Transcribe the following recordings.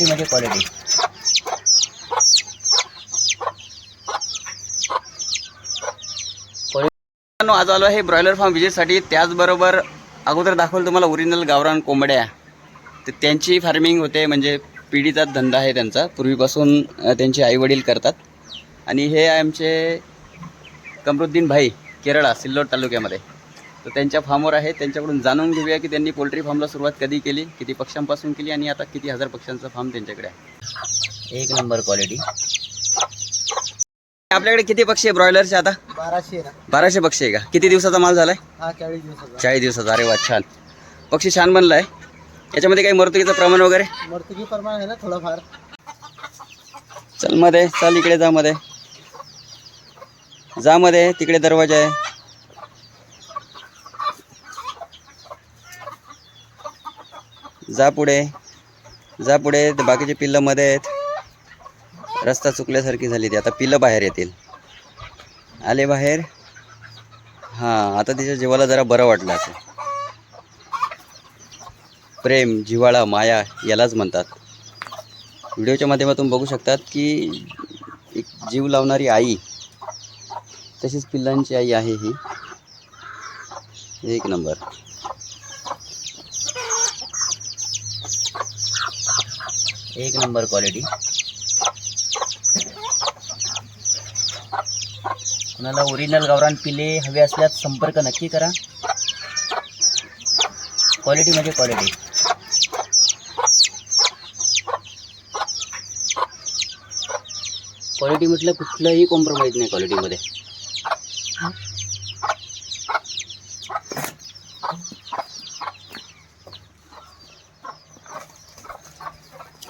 क्वालिटीमध्ये म्हणजे क्वालिटी मित्रांनो, आज आलो आहे ब्रॉयलर फार्म विजेसाठी त्याचबरोबर अगोदर दाखवलं तुम्हाला ओरिजिनल गावरान कोंबड्या. तर त्यांची फार्मिंग होते म्हणजे पिढीचा धंदा आहे त्यांचा. पूर्वीपासून त्यांचे आईवडील करतात. आणि हे आमचे कमरुद्दीन भाई केरळा सिल्लोड तालुक्यामध्ये. तर त्यांच्या फार्मवर आहे. त्यांच्याकडून जाणून घेऊया की त्यांनी पोल्ट्री फार्मला सुरुवात कधी केली किती पक्ष्यांपासून केली आणि आता किती हजार पक्ष्यांचा फार्म त्यांच्याकडे आहे. एक नंबर क्वालिटी. आपल्याकडे किती पक्षी आहे ब्रॉयलरचे आता? बाराशे बाराशे पक्षी आहे का? किती दिवसाचा माल झालाय? हा चाळीस दिवसाचा. चाळीस दिवसाचा. अरे वा छान. पक्षी छान बनला आहे याच्यामध्ये काही मर्तुकीचं प्रमाण वगैरे? मर्तकी प्रमाण आहे ना थोडंफार. चलमध्ये. चल इकडे जा मध्ये. जा मध्ये. तिकडे दरवाजा आहे. जा पुढे. जा पुढे ते बाकीचे पिल्लं मध्ये आहेत. रस्ता चुकल्यासारखी झाली ती. आता पिल्लं बाहेर येतील. आले बाहेर. हां आता तिच्या जीवाला जरा बरं वाटलं असं प्रेम जिव्हाळा माया यालाच म्हणतात. व्हिडिओच्या माध्यमातून बघू शकतात की एक जीव लावणारी आई तशीच पिल्लांची आई आहे ही. एक नंबर. एक नंबर क्वालिटी. कुणाला ओरिजिनल गावरान पिले हवे असल्यास संपर्क नक्की करा. क्वालिटी म्हणजे क्वालिटी क्वालिटी म्हटलं कुठलंही कॉम्प्रोमाइज नाही क्वालिटीमध्ये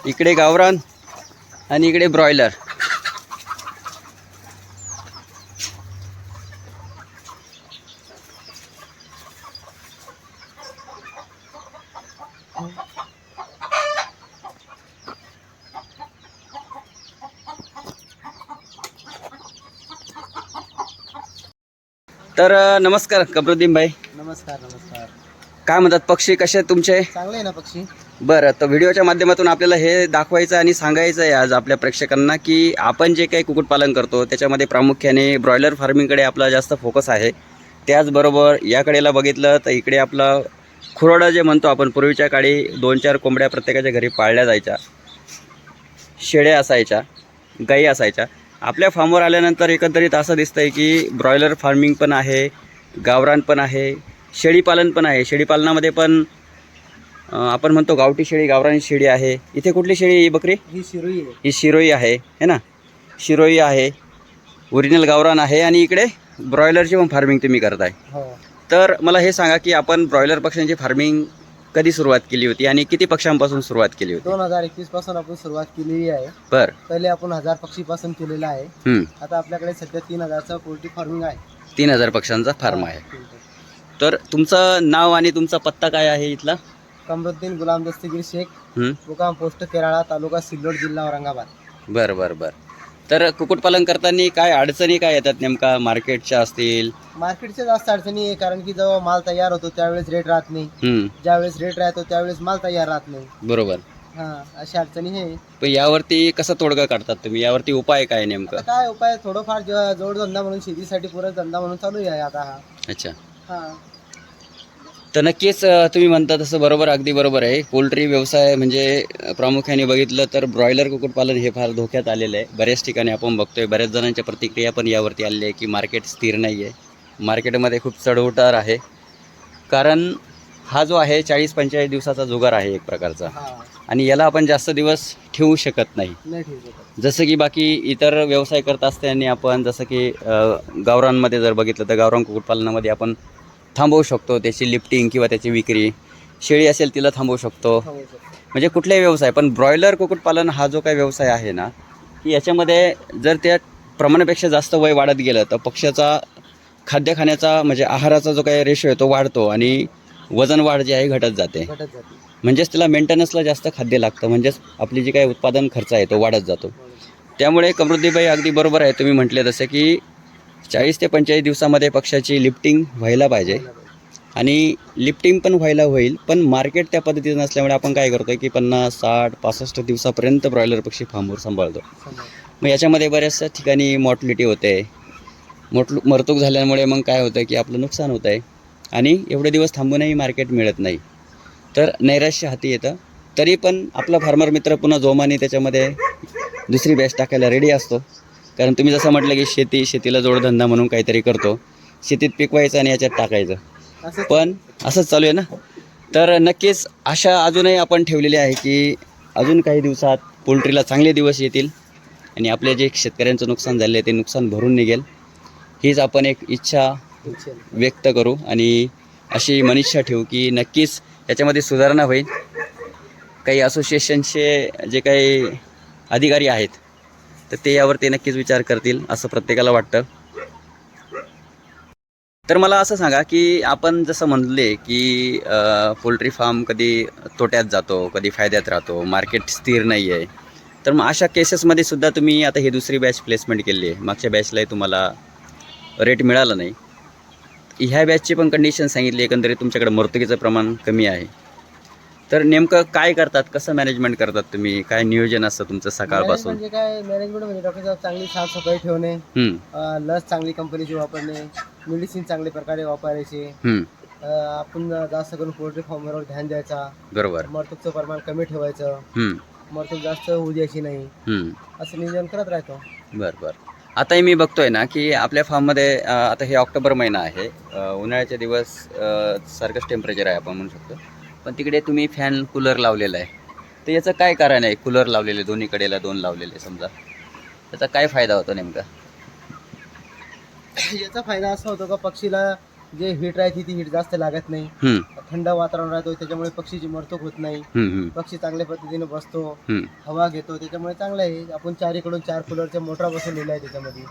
इकडे गावरान आणि इकडे ब्रॉयलर. तर नमस्कार कबरुद्दीन भाई नमस्कार नमस्कार. काय म्हणतात पक्षी कसे आहेत तुमचे? चांगले आहे ना पक्षी. बरं तर व्हिडिओच्या माध्यमातून आपल्याला हे दाखवायचं आणि सांगायचं आहे आज आपल्या प्रेक्षकांना की आपण जे काही कुक्कुटपालन करतो त्याच्यामध्ये प्रामुख्याने ब्रॉयलर फार्मिंगकडे आपला जास्त फोकस आहे. त्याचबरोबर याकडेला बघितलं तर इकडे आपला खुरोडा जे म्हणतो आपण पूर्वीच्या काळी दोन चार कोंबड्या प्रत्येकाच्या घरी पाळल्या जायच्या. शेळ्या असायच्या गाई असायच्या. आपल्या फार्मवर आल्यानंतर एकंदरीत असं दिसतंय की ब्रॉयलर फार्मिंग पण आहे गावरान पण आहे शेळीपालन पण आहे. शेळीपालनामध्ये पण आपण म्हणतो गावठी शेळी गावरानी शेळी आहे. इथे कुठली शेळी आहे ही बकरी? ही शिरोई आहे. ही शिरोई आहे है ना? शिरोई आहे ओरिजिनल गावरान आहे आणि इकडे ब्रॉयलरची पण फार्मिंग तुम्ही करताय. हो. तर मला हे सांगा की आपण ब्रॉयलर पक्ष्यांची फार्मिंग कधी सुरुवात केली होती आणि किती पक्ष्यांपासून सुरुवात केली होती? दोन हजार एकवीसपासून आपण सुरुवात केलेली आहे. बर. पहिले आपण हजार पक्षी पासून केलेला आहे. आता आपल्याकडे सध्या तीन हजारचं पोल्ट्री फार्मिंग आहे. तीन हजार पक्ष्यांचा फार्म आहे. तर तुमचं नाव आणि तुमचा पत्ता काय आहे इथला? कमरुद्दीन गुलाम दस्तगीर शेख मुकाम पोस्ट केराळा तालुका सिल्लोड जिल्हा औरंगाबाद. बरं बरं बरं. तर कुक्कुटपालन करताना काय अडचणी काय येतात नेमका? मार्केटच्या असतील? मार्केटच्या जास्त अडचणी आहे कारण की जेव्हा माल तयार होतो त्यावेळेस रेट राहत नाही. ज्यावेळेस रेट राहतो त्यावेळेस माल तयार राहत नाही. बरोबर. हा अशी अडचणी आहे पण यावरती कसा तोडगा काढतात तुम्ही? यावरती उपाय काय आता नेमका काय उपाय? थोडंफार जो- जोडधंदा म्हणून शेतीसाठी पूरक धंदा म्हणून चालू आहे आता हा. अच्छा. हा. तर नक्कीच तुम्ही म्हणता तसं बरोबर अगदी बरोबर आहे. पोल्ट्री व्यवसाय म्हणजे प्रामुख्याने बघितलं तर ब्रॉयलर कुक्कुटपालन हे फार धोक्यात आलेलं आहे. बऱ्याच ठिकाणी आपण बघतोय बऱ्याच जणांच्या प्रतिक्रिया पण यावरती आलेल्या आहे की मार्केट स्थिर नाही आहे मार्केटमध्ये खूप चढउतार आहे. कारण हा जो आहे चाळीस पंचेचाळीस दिवसाचा जुगार आहे एक प्रकारचा. हा. आणि याला आपण जास्त दिवस ठेवू शकत नाही. जसं की बाकी इतर व्यवसाय करत असताना आपण जसं की गावरांमध्ये जर बघितलं तर गावरान कुक्कुटपालनामध्ये आपण थांबवू शकतो त्याची लिफ्टिंग किंवा त्याची विक्री. शेळी असेल तिला थांबवू शकतो. म्हणजे कुठलाही व्यवसाय पण ब्रॉयलर कुक्कुटपालन हा जो काही व्यवसाय आहे ना की याच्यामध्ये जर त्या प्रमाणापेक्षा जास्त वय वाढत गेलं तर पक्षाचा खाद्य खाण्याचा म्हणजे आहाराचा जो काही रेशो आहे तो वाढतो आणि वजन वाढ जी आहे घटत जाते. घटत जाते. म्हणजेच त्याला मेंटेनन्सला जास्त खाद्य लागतं. म्हणजेच आपली जी काही उत्पादन खर्च आहे तो वाढत जातो. त्यामुळे कमरुद्दीबाई अगदी बरोबर आहे तुम्ही म्हटले तसं की चाळीस ते पंचेचाळीस दिवसामध्ये पक्षाची लिफ्टिंग व्हायला पाहिजे. आणि लिफ्टिंग पण व्हायला होईल पण मार्केट त्या पद्धतीचं नसल्यामुळे आपण काय करतो की पन्नास साठ पासष्ट दिवसापर्यंत ब्रॉयलर पक्षी फार्मवर सांभाळतो. मग याच्यामध्ये बऱ्याचशा ठिकाणी मॉर्टलिटी होते. मोठ मरतूक झाल्यामुळे मग काय होतं की आपलं नुकसान होतं आहे आणि एवढे दिवस थांबूनही मार्केट मिळत नाही. तर नैराश्य हाती येतं. तरी पण आपला फार्मर मित्र पुन्हा जोमाने त्याच्यामध्ये दुसरी बॅच टाकायला रेडी असतो. कारण तुम्ही जसं म्हटलं की शेती शेतीला जोडधंदा म्हणून काहीतरी करतो. शेतीत पिकवायचं आणि याच्यात टाकायचं. पण असंच चालू आहे ना? तर नक्कीच आशा अजूनही आपण ठेवलेली आहे की अजून काही दिवसात पोल्ट्रीला चांगले दिवस येतील आणि आपले जे शेतकऱ्यांचं नुकसान झाले आहे ते नुकसान भरून निघेल. हीच आपण एक इच्छा. व्यक्त करू आणि अशी मनिच्छा ठेवू की नक्कीच याच्यामध्ये सुधारणा होईल. काही असोसिएशनचे जे काही अधिकारी आहेत तर ते यावरती नक्कीच विचार करतील असं प्रत्येकाला वाटतं. तर मला असं सांगा की आपण जसं म्हणले की पोल्ट्री फार्म कधी तोट्यात जातो कधी फायद्यात राहतो मार्केट स्थिर नाही आहे तर मग अशा केसेसमध्ये सुद्धा तुम्ही आता ही दुसरी बॅच प्लेसमेंट केली आहे. मागच्या बॅचलाही तुम्हाला रेट मिळाला नाही. ह्या बॅचची पण कंडिशन सांगितली एकंदरीत तुमच्याकडे मर्तुकीचं प्रमाण कमी आहे. तर नेमकं काय करतात? कसं मॅनेजमेंट करतात तुम्ही? काय नियोजन असतं तुमचं सकाळपासून? म्हणजे काय? मॅनेजमेंट म्हणजे डॉक्टर साहेब चांगली साफसफाई ठेवणे हम्म, अं, लस चांगली कंपनीची वापरणे मेडिसिन चांगल्या प्रकारे वापरायचे हम्म, अं, आपण जास्त करून पोल्ट्री फार्मवर ध्यान द्यायचा. बरोबर. मरतूकचं प्रमाण कमी ठेवायचं. हम्म, मरतूक जास्त होऊ द्यायची नाही. हम्म. असं नियोजन करत राहतो. बरं बरं. आताही मी बघतोय ना की आपल्या फार्ममध्ये अं, आता हे ऑक्टोबर महिना आहे. अं, उन्हाळ्याचे दिवस अं, सारखंच टेम्परेचर आहे आपण म्हणू शकतो. पण तिकडे तुम्ही फॅन कूलर लावलेला आहे. तर याचं काय कारण आहे? कूलर लावलेले दोन्ही कडेला दोन लावलेले समजा. त्याचा काय फायदा होतो नेमका? याचा फायदा असा होतो का पक्षीला जे हीट राहते ती हीट जास्त लागत नाही. थंड वातावरण राहतो त्याच्यामुळे पक्षीची मरतूक होत नाही. पक्षी चांगल्या पद्धतीने बसतो. हवा घेतो त्याच्यामुळे चांगलं आहे. आपण चारीकडून चार कूलरच्या मोटरा बसवलेल्या आहे त्याच्यामध्ये.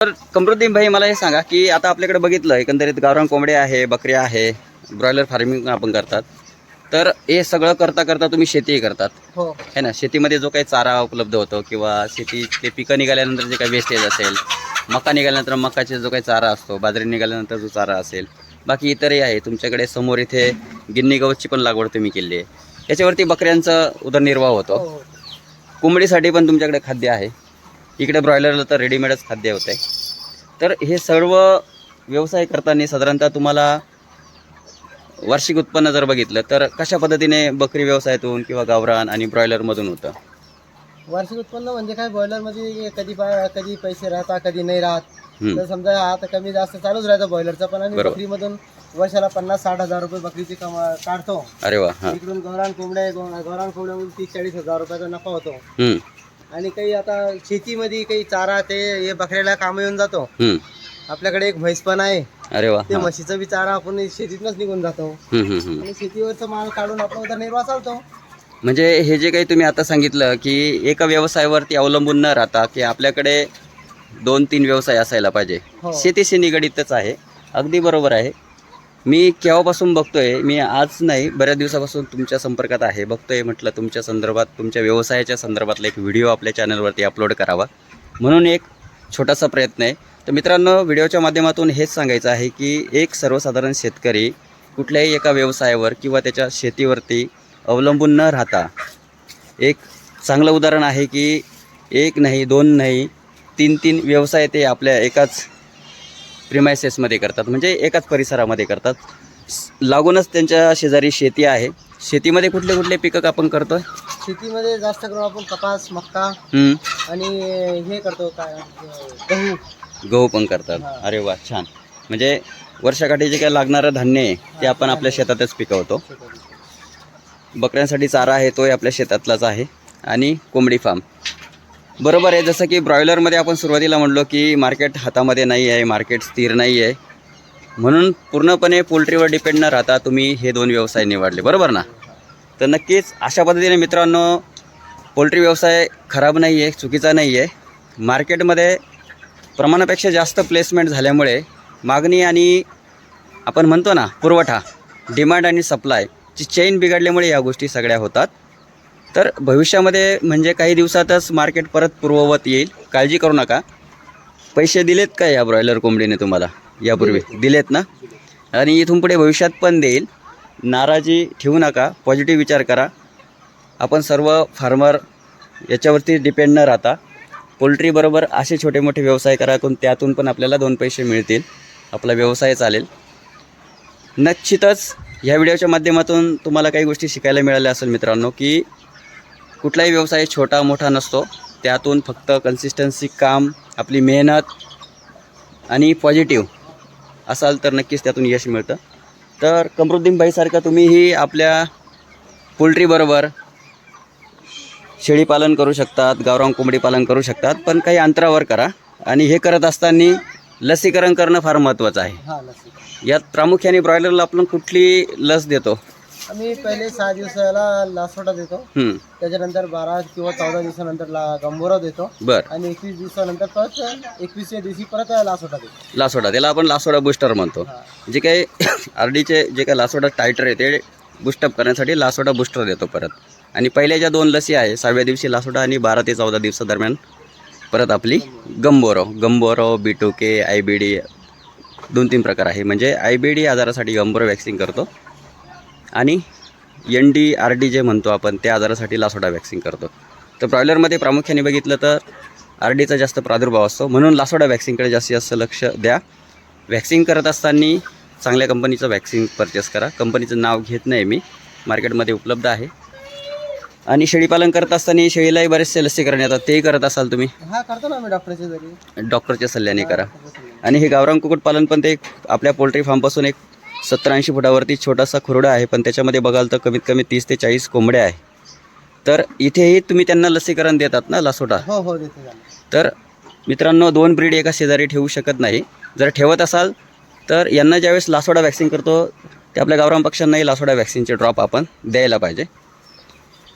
तर कमरुद्दीन भाई मला हे सांगा की आता आपल्याकडे बघितलं एकंदरीत गावरान कोंबड्या आहे बकऱ्या आहे ब्रॉयलर फार्मिंग आपण करतात. तर हे सगळं करता करता तुम्ही शेतीही करतात. हो. है ना? शेतीमध्ये जो काही चारा उपलब्ध होतो किंवा शेती ते पिकं निघाल्यानंतर जे काही वेस्टेज असेल मका निघाल्यानंतर मकाचे जो काही चारा असतो बाजरी निघाल्यानंतर जो चारा असेल बाकी इतरही आहे. तुमच्याकडे समोर इथे गिन्नी गवतची पण लागवड तुम्ही केली आहे. याच्यावरती बकऱ्यांचा उदरनिर्वाह होतो. हो कोंबडीसाठी पण तुमच्याकडे खाद्य आहे. इकडे ब्रॉयलरला तर रेडीमेडच खाद्य होतं आहे तर हे सर्व व्यवसाय करताना साधारणतः तुम्हाला वार्षिक उत्पन्न जर बघितलं तर कशा पद्धतीने बकरी व्यवसायातून किंवा गावरान आणि ब्रॉयलरमधून होतं? वार्षिक उत्पन्न म्हणजे काय? बॉयलरमध्ये कधी पा- कधी पैसे राहतात कधी नाही राहत. हम्म, तर समजा आता कमी जास्त चालूच राहतं बॉयलरचं पण आम्ही बरोबर. बकरीमधून वर्षाला पन्नास साठ हजार रुपये बकरीची कमा काढतो. अरे वा हां. इकडून गौरान कोंबड्या गौ- गौरान कोंबड्यामधून तीस चाळीस हजार रुपयाचा नफा होतो. हम्म, आणि काही आता शेतीमध्ये काही चारा ते हे बकऱ्याला काम येऊन जातो. हम्म. आपल्याकडे एक म्हैस पण आहे. अरे वा ते हां. म्हशीचा बी चारा आपण शेतीतनच निघून जातो. हम्म, हम्म, हम्म. आणि शेतीवरचा माल काढून आपला उदरनिर्वाह चालतो. म्हणजे हे जे काही तुम्ही आता सांगितलं की एका व्यवसायावरती अवलंबून न राहता की आपल्याकडे दोन तीन व्यवसाय असायला पाहिजे. हो. शेतीशी निगडीतच आहे. अगदी बरोबर आहे. मी केव्हापासून बघतोय मी आज नाही बऱ्याच दिवसापासून तुमच्या संपर्कात आहे. बघतोय म्हटलं तुमच्या संदर्भात तुमच्या व्यवसायाच्या संदर्भातला एक व्हिडिओ आपल्या चॅनलवरती अपलोड करावा. म्हणून एक छोटासा प्रयत्न आहे. तर मित्रांनो व्हिडिओच्या माध्यमातून हेच सांगायचं आहे की एक सर्वसाधारण शेतकरी कुठल्याही एका व्यवसायावर किंवा त्याच्या शेतीवरती अवलंबून न राहता एक चांगलं उदाहरण आहे की एक नाही दोन नाही तीन तीन व्यवसाय ते आपल्या एकाच प्रिमायसेसमध्ये करतात. म्हणजे एकाच परिसरामध्ये करतात. लागूनच त्यांच्या शेजारी शेती आहे. शेतीमध्ये कुठले कुठले पिकं आपण करतो शेतीमध्ये जास्त करून आपण कपास मक्का आणि हे करतो काय गहू. गहू पण करतात. अरे वा छान. म्हणजे वर्षाकाठी जे काही लागणारं धान्य आहे ते आपण आपल्या शेतातच पिकवतो. बकऱ्यांसाठी चारा आहे तोही आपल्या शेतातलाच आहे. आणि कोंबडी फार्म बरोबर आहे जसं की ब्रॉयलरमध्ये आपण सुरुवातीला म्हणलो की मार्केट हातामध्ये नाही आहे मार्केट स्थिर नाही आहे. म्हणून पूर्णपणे पोल्ट्रीवर डिपेंड न राहता तुम्ही हे दोन व्यवसाय निवडले. बरोबर ना? तर नक्कीच अशा पद्धतीने मित्रांनो पोल्ट्री व्यवसाय खराब नाही आहे चुकीचा नाही आहे मार्केटमध्ये प्रमाणापेक्षा जास्त प्लेसमेंट झाल्यामुळे मागणी आणि आपण म्हणतो ना पुरवठा डिमांड आणि सप्लायची चेन बिघडल्यामुळे या गोष्टी सगळ्या होतात. तर भविष्यामध्ये म्हणजे काही दिवसातच मार्केट परत पूर्ववत येईल. काळजी करू नका. पैसे दिलेत का या ब्रॉयलर कोंबडीने तुम्हाला? यापूर्वी. दिलेत. ना? आणि इथून पुढे भविष्यात पण देईल. नाराजी ठेवू नका. पॉझिटिव्ह विचार करा. आपण सर्व फार्मर याच्यावरती डिपेंड न राहता पोल्ट्रीबरोबर असे छोटे मोठे व्यवसाय करा करून त्यातून पण आपल्याला दोन पैसे मिळतील. आपला व्यवसाय चालेल. निश्चितच ह्या व्हिडिओच्या माध्यमातून तुम्हाला काही गोष्टी शिकायला मिळाल्या असेल मित्रांनो की कुठलाही व्यवसाय छोटा मोठा नसतो. त्यातून फक्त कन्सिस्टन्सी काम आपली मेहनत आणि पॉझिटिव्ह असाल तर नक्कीच त्यातून यश मिळतं. तर कमरुद्दीन भाईसारखं तुम्हीही आपल्या पोल्ट्रीबरोबर शेळीपालन करू शकतात गावरान कोंबडी पालन करू शकतात पण काही अंतरावर करा. आणि हे करत असताना लसीकरण करणं फार महत्त्वाचं आहे. लसी यात प्रामुख्याने ब्रॉयलरला आपण कुठली लस देतो? आम्ही पहिले सहा दिवसाला लासोटा देतो. त्याच्यानंतर बारा किंवा चौदा दिवसानंतर गंभोरा देतो. बरं. आणि एकवीस दिवसानंतर परत एकवीसच्या दिवशी परत लासोटा देतो. लासोडा त्याला आपण लासोडा बुस्टर म्हणतो. जे काही आर डीचे जे काही लासोडा टायटर आहे ते बुस्टअप करण्यासाठी लासोडा बुस्टर देतो परत. आणि पहिल्या ज्या दोन लसी आहे सहाव्या दिवशी लासोडा आणि बारा ते चौदा दिवसादरम्यान परत आपली Gumboro Gumboro B two K I B D दोन तीन प्रकार आहे. म्हणजे आय बी डी आजारासाठी गंबोरो वॅक्सिन करतो आणि N D R D J म्हणतो आपण त्या आजारासाठी लासोडा वॅक्सिन करतो. तर ब्रॉयलरमध्ये प्रामुख्याने बघितलं तर आर डीचा जास्त प्रादुर्भाव असतो. म्हणून लासोडा वॅक्सिनकडे जास्तीत जास्त लक्ष द्या. वॅक्सिन करत असताना चांगल्या कंपनीचं वॅक्सिन परचेस करा. कंपनीचं नाव घेत नाही मी. मार्केटमध्ये उपलब्ध आहे. आणि शेळीपालन करत असताना शेळीलाही बरेचसे लसीकरण येतात. तेही करत असाल तुम्ही? हा करतो ना आम्ही डॉक्टरच्या जरी डॉक्टरच्या सल्ल्याने करा. आणि हे गावरान कुक्कुटपालन पण ते एक आपल्या पोल्ट्री फार्मपासून एक सत्तर ऐंशी फुटावरती छोटासा खुरडा आहे पण त्याच्यामध्ये बघाल तर कमीत कमी तीस ते चाळीस कोंबड्या आहे. तर इथेही तुम्ही त्यांना लसीकरण देतात ना लासोटा? हो हो देतो तर मित्रांनो दोन ब्रीड एका शेजारी ठेवू शकत नाही. जर ठेवत असाल तर यांना ज्यावेळेस लासोडा वॅक्सिन करतो ते आपल्या गावरान पक्ष्यांनाही लासोडा वॅक्सिनचे ड्रॉप आपण द्यायला पाहिजे.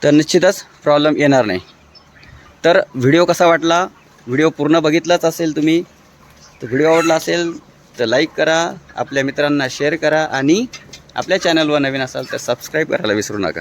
तर निश्चितच प्रॉब्लेम येणार नाही. तर व्हिडिओ कसा वाटला? व्हिडिओ पूर्ण बघितलाच असेल तुम्ही. तर व्हिडिओ आवडला असेल तर लाईक करा आपल्या मित्रांना शेअर करा आणि आपल्या चॅनलवर नवीन असाल तर सबस्क्राईब करायला विसरू नका.